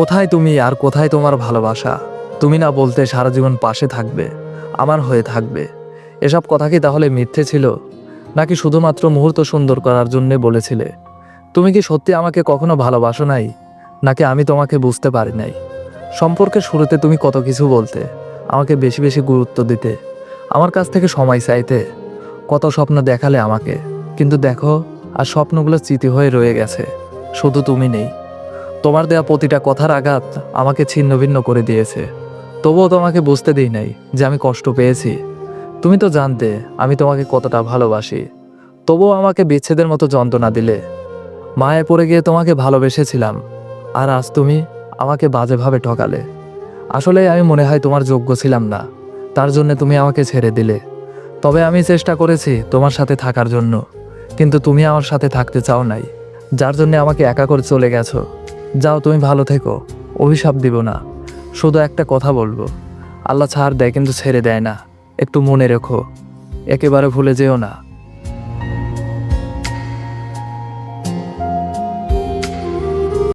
কোথায় তুমি আর কোথায় তোমার ভালোবাসা? তুমি না বলতে সারা জীবন পাশে থাকবে, আমার হয়ে থাকবে। এসব কথা কি তাহলে মিথ্যে ছিল? নাকি শুধুমাত্র মুহূর্ত সুন্দর করার জন্যে বলেছিলে? তুমি কি সত্যি আমাকে কখনো ভালোবাসো নাই? নাকি আমি তোমাকে বুঝতে পারি নাই? সম্পর্কের শুরুতে তুমি কত কিছু বলতে, আমাকে বেশি বেশি গুরুত্ব দিতে, আমার কাছ থেকে সময় চাইতে, কত স্বপ্ন দেখালে আমাকে। কিন্তু দেখো, আর স্বপ্নগুলো স্মৃতি হয়ে রয়ে গেছে, শুধু তুমি নেই। তোমার দেয়া প্রতিটা কথার আঘাত আমাকে ছিন্ন ভিন্ন করে দিয়েছে। তবুও তোমাকে বুঝতে দিই নাই যে আমি কষ্ট পেয়েছি। তুমি তো জানতে আমি তোমাকে কতটা ভালোবাসি। তবুও আমাকে বিচ্ছেদের মতো যন্ত্রণা দিলে। মায়ে পড়ে গিয়ে তোমাকে ভালোবেসেছিলাম। আর আজ তুমি আমাকে বাজেভাবে ঠকালে। আসলে আমি মনে হয় তোমার যোগ্য ছিলাম না। তার জন্য তুমি আমাকে ছেড়ে দিলে। তবে আমি চেষ্টা করেছি তোমার সাথে থাকার জন্য। কিন্তু তুমি আমার সাথে থাকতে চাও নাই। যার জন্য আমাকে একা করে চলে গেছো। যাও তুমি ভালো থেকো, অভিশাপ দিব না। শুধু একটা কথা বলব, আল্লাহ ছাড় দেয় কিন্তু ছেড়ে দেয় না, একটু মনে রেখো, একেবারে ভুলে যেও না।